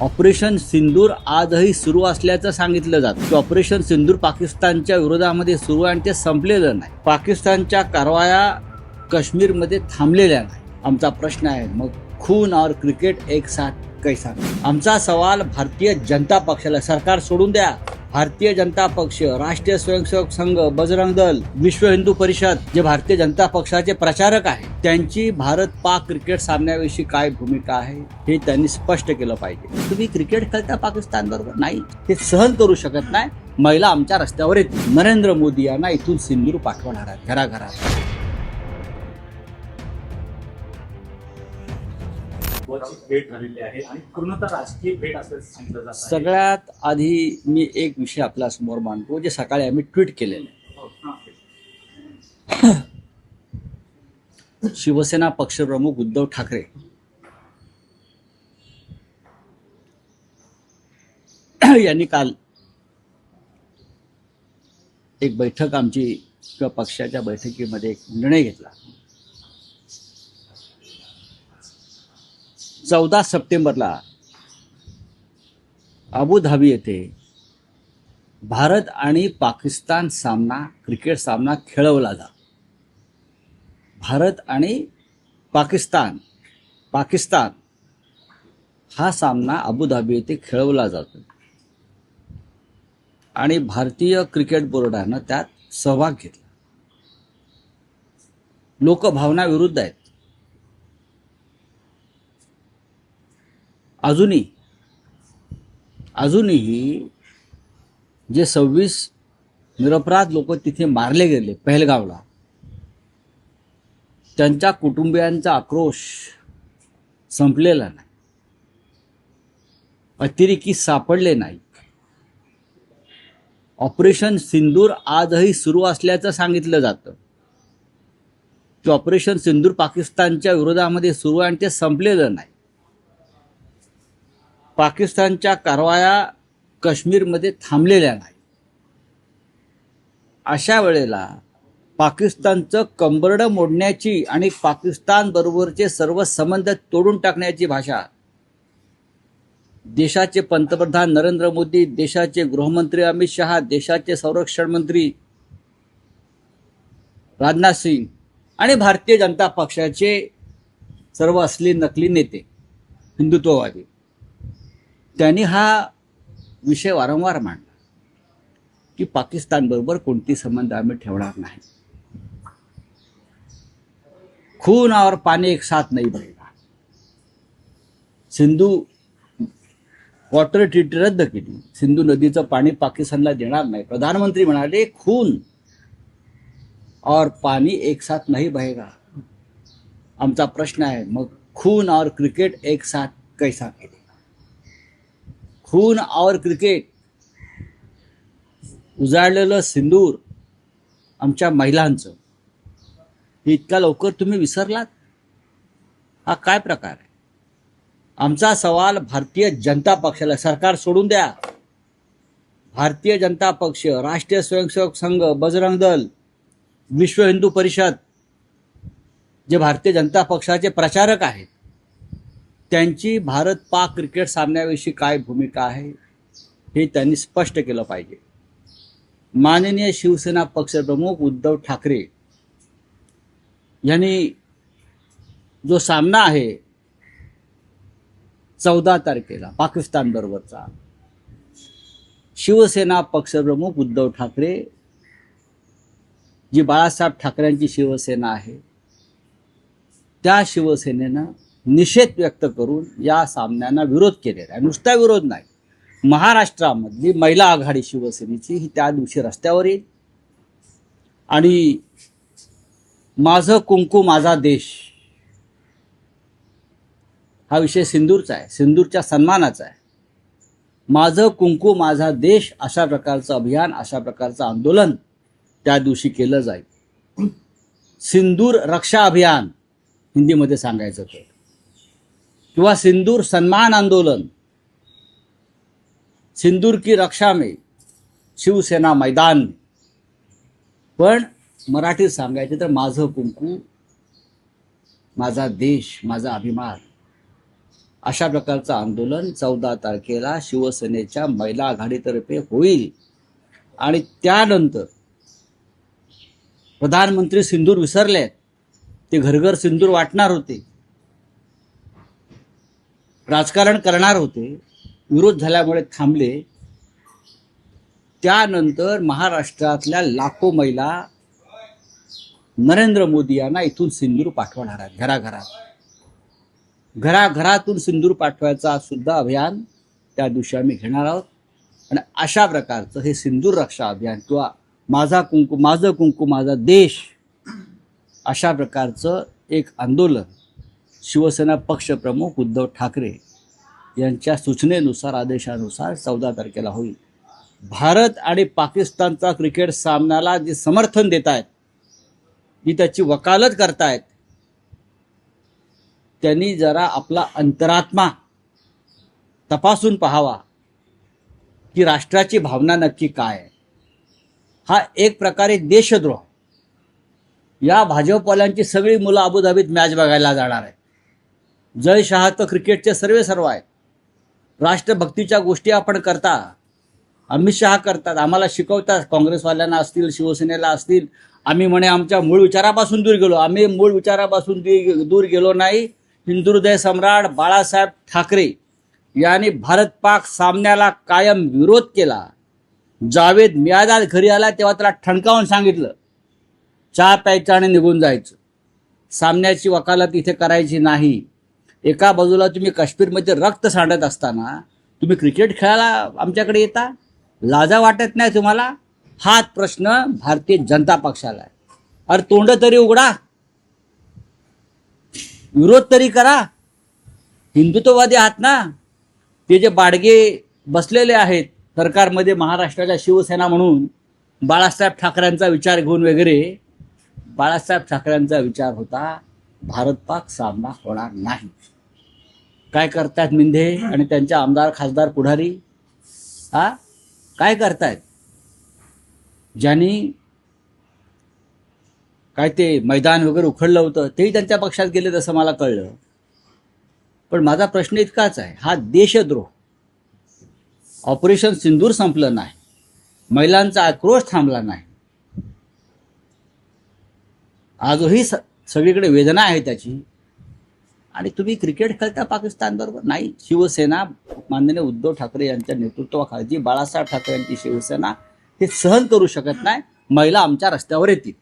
Operation सिंदूर आजही सुरू असल्याचं सांगितलं जातं. की ऑपरेशन सिंदूर पाकिस्तानच्या विरोधामध्ये सुरू आहे आणि ते संपलेलं नाही. पाकिस्तानच्या कारवाया काश्मीरमध्ये थांबलेल्या नाही. आमचा प्रश्न आहे मग खून और क्रिकेट एक साथ कैसा? आमचा सवाल भारतीय जनता पक्षाला सरकार सोडून द्या. भारतीय जनता पक्ष राष्ट्रीय स्वयंसेवक संघ बजरंग दल विश्व हिंदू परिषद जे भारतीय जनता पक्षाचे प्रचारक आहेत त्यांची भारत पाक क्रिकेट सामन्याविषयी काय भूमिका आहे हे त्यांनी स्पष्ट केलं पाहिजे. तुम्ही क्रिकेट खेळता पाकिस्तान बरोबर? नाही. ते सहन करू शकत नाही. महिला आमच्या रस्त्यावर येतील. नरेंद्र मोदी यांना इथून सिंदूर पाठवणार आहेत घराघरात. महत्वाची भेट झालेली आहे आणि पूर्णतः राजकीय भेट सांगितलं जात आहे. सगळ्यात आधी मी एक विषय आपल्यासमोर मांडतो जे सकाळी आम्ही ट्विट केलेलं हो, हा. शिवसेना पक्षप्रमुख उद्धव ठाकरे यांनी काल एक बैठक आमची किंवा पक्षाच्या बैठकीमध्ये एक निर्णय घेतला चौदा सप्टेंबरला अबुधाबी येथे भारत आणि पाकिस्तान सामना क्रिकेट सामना खेळवला जा. भारत आणि पाकिस्तान पाकिस्तान हा सामना अबुधाबी येथे खेळवला जातो. आणि भारतीय क्रिकेट बोर्डानं त्यात सहभाग घेतला. लोकभावना विरुद्ध आहेत. अजूनही अजूनही जे सव्वीस निरपराध लोक तिथे मारले गेले पहलगावला त्यांच्या कुटुंबियांचा आक्रोश संपलेला नाही. अतिरेकी सापडले नाही. ऑपरेशन सिंदूर आजही सुरू असल्याचं सांगितलं जातं. की ऑपरेशन सिंदूर पाकिस्तानच्या विरोधामध्ये सुरू आहे आणि ते संपलेलं नाही. पाकिस्तानच्या कारवाया काश्मीरमध्ये थांबलेल्या नाही. अशा वेळेला पाकिस्तानचं कंबरडं मोडण्याची आणि पाकिस्तान बरोबरचे सर्व संबंध तोडून टाकण्याची भाषा देशाचे पंतप्रधान नरेंद्र मोदी देशाचे गृहमंत्री अमित शहा देशाचे संरक्षण मंत्री राजनाथ सिंग आणि भारतीय जनता पक्षाचे सर्व असली नकली नेते हिंदुत्ववादी. त्यांनी हा विषय वारंवार मांडला की पाकिस्तानबरोबर कोणती संबंध आम्ही ठेवणार नाही. खून और पाणी एक साथ नाही बघेगा सिंधू वॉटर ट्रीटी रद्द केली. सिंधू नदीचं पाणी पाकिस्तानला देणार नाही. प्रधानमंत्री म्हणाले खून और पाणी एक साथ नाही बहेगा. आमचा प्रश्न आहे मग खून और क्रिकेट एक साथ कैसा केले खून आवर क्रिकेट उजाळलेलं सिंदूर आमच्या महिलांचं. हे इतक्या लवकर तुम्ही विसरलात? हा काय प्रकार आहे? आमचा सवाल भारतीय जनता पक्षाला सरकार सोडून द्या. भारतीय जनता पक्ष राष्ट्रीय स्वयंसेवक संघ बजरंग दल विश्व हिंदू परिषद जे भारतीय जनता पक्षाचे प्रचारक आहेत. त्यांची भारत पाक क्रिकेट सामन्याविषयी काय भूमिका आहे हे त्यांनी स्पष्ट केलं पाहिजे. माननीय शिवसेना पक्षप्रमुख उद्धव ठाकरे यांनी जो सामना आहे चौदा तारखेला पाकिस्तान बरोबरचा शिवसेना पक्षप्रमुख उद्धव ठाकरे जी बाळासाहेब ठाकरेंची शिवसेना आहे त्या शिवसेनेनं निषेध व्यक्त करून या सामन्यांना विरोध केलेला आहे. नुसता विरोध नाही. महाराष्ट्रामधली महिला आघाडी शिवसेनेची ही त्या दिवशी रस्त्यावर येईल. आणि माझं कुंकू माझा देश हा विषय सिंदूरचा आहे. सिंदूरच्या सन्मानाचा आहे. माझं कुंकू माझा देश अशा प्रकारचं अभियान अशा प्रकारचं आंदोलन त्या दिवशी केलं जाईल. सिंदूर रक्षा अभियान हिंदीमध्ये सांगायचं तर. किंवा सिंदूर सन्मान आंदोलन सिंदूर की रक्षा में शिवसेना मैदान में. पण मराठीत सांगायचे तर माझं कुंकू माझा देश माझा अभिमान अशा प्रकारचं आंदोलन चौदा तारखेला शिवसेनेच्या महिला आघाडीतर्फे होईल. आणि त्यानंतर प्रधानमंत्री सिंदूर विसरले ते घरघर सिंदूर वाटणार होते. राजकारण करणार होते विरोध झाल्यामुळे थांबले. त्यानंतर महाराष्ट्रातल्या लाखो महिला नरेंद्र मोदी यांना इथून सिंदूर पाठवणार आहेत घराघरात. घराघरातून सिंदूर पाठवायचा सुद्धा अभियान त्या दिवशी आम्ही घेणार आहोत. आणि अशा प्रकारचं हे सिंदूर रक्षा अभियान किंवा माझा कुंकू माझं कुंकू माझा देश अशा प्रकारचं एक आंदोलन शिवसेना पक्षप्रमुख उद्धव ठाकरे यांच्या सूचनेनुसार आदेशानुसार चौदा तारखेला होईल. भारत आणि पाकिस्तानचा क्रिकेट सामन्याला जे समर्थन देत आहेत जी त्याची वकालत करतायत त्यांनी जरा आपला अंतरात्मा तपासून पाहावा की राष्ट्राची भावना नक्की काय आहे. हा एक प्रकारे देशद्रोह. या भाजपवाल्यांची सगळी मुलं अबुधाबीत मॅच बघायला जाणार आहेत. जय शहा तर क्रिकेटचे सर्वे सर्व आहेत. राष्ट्रभक्तीच्या गोष्टी आपण करता. अमित शहा करतात. आम्हाला शिकवतात. काँग्रेसवाल्यांना असतील शिवसेनेला असतील. आम्ही म्हणे आमच्या मूळ विचारापासून दूर गेलो. आम्ही मूळ विचारापासून दूर गेलो नाही. हिंदुहृदय सम्राट बाळासाहेब ठाकरे यांनी भारत पाक सामन्याला कायम विरोध केला. जावेद मियादाद घरी आला तेव्हा त्याला ठणकावून सांगितलं चहा प्यायचं आणि निघून जायचं. सामन्याची वकालत इथे करायची नाही. एका बाजूला तुम्ही काश्मीरमध्ये रक्त सांडत असताना तुम्ही क्रिकेट खेळायला आमच्याकडे येता? लाजा वाटत नाही तुम्हाला? हाच प्रश्न भारतीय जनता पक्षाला आहे. अरे तोंड तरी उघडा. विरोध तरी करा. हिंदुत्ववादी आहात ना? ते जे बाडगे बसलेले आहेत सरकारमध्ये महाराष्ट्राच्या शिवसेना म्हणून बाळासाहेब ठाकरेंचा विचार घेऊन वगैरे बाळासाहेब ठाकरेंचा विचार होता भारत पाक सामना होणार नाही. काय करतायत मिंधे आणि त्यांच्या आमदार खासदार पुढारी? हा? काय करतायत? ज्यांनी काय ते मैदान वगैरे उखडलं होतं तेही त्यांच्या पक्षात गेले तसं मला कळलं. पण माझा प्रश्न इतकाच आहे हा देशद्रोह. ऑपरेशन सिंदूर संपलं नाही. महिलांचा आक्रोश थांबला नाही. आजही स सगळीकडे वेदना आहे त्याची. आणि तुम्ही क्रिकेट खेळता पाकिस्तान बरोबर? नाही. शिवसेना माननीय उद्धव ठाकरे यांच्या नेतृत्वाखाली बाळासाहेब ठाकरे यांची शिवसेना हे सहन करू शकत नाही. महिला आमच्या रस्त्यावर येतील.